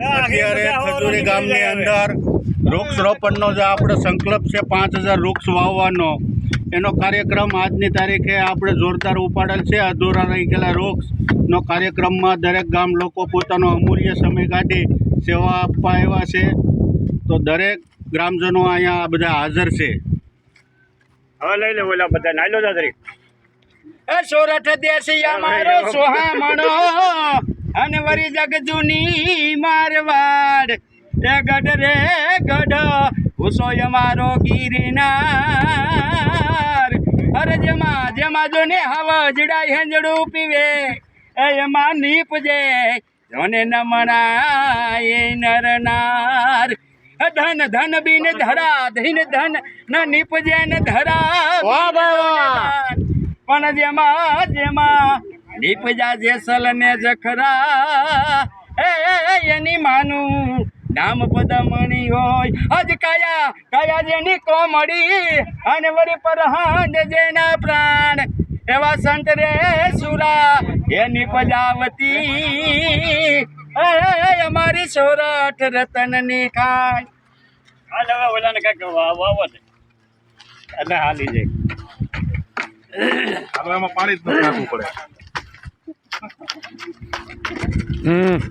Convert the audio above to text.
અત્યારે ખજૂરી ગામની અંદર વૃક્ષ રોપણનો જે આપણો સંકલ્પ છે પાંચ હજાર વૃક્ષ વાવવાનો એનો કાર્યક્રમ આજની તારીખે આપણે જોરદાર ઉપાડેલ છે. અધૂરા રહી ગયેલા વૃક્ષનો કાર્યક્રમમાં દરેક ગામ લોકો પોતાનો અમૂલ્ય સમય કાઢી સેવા આપવા આવ્યા છે. તો દરેક ગ્રામજનો અહીંયા આ બધા હાજર છે. હવે લઈ લે ઓલા બધા. નાઈ લો દાદરી. એ સોરઠ દેશિયા મારો સોહામણો વરી જગ જૂની મારવાડ. રે ગઢ રે ગઢ ઉસોય મારો ગિરનાર. અરે જેમાં જેમાં જો ને હવા જડાઈ હેંજડું પીવે એ એમાં નીપજે જોને નમણાય નરનાર. ધન ધન બિન ધરા ધીન ધન ન નીપજે ને ધરા. પણ જેમાં જેમાં નીપજા જેસલ ને જખરા. એ એ, એ, એની માનું નામ પદમણી હોય. અજ કયા કયા જેની કોમડી અને પર પરહાંડ જેના પ્રાણ. એવા સંત રે સુરા એની પજાવતી. એ, એ, એ, અમારી સોરઠ રતનની ખાય હાલ હવે ઓલાને કંઈક વાવો એટલે હાલી જાય. હવે એમાં પાણી જ નાખવું પડે. Mm.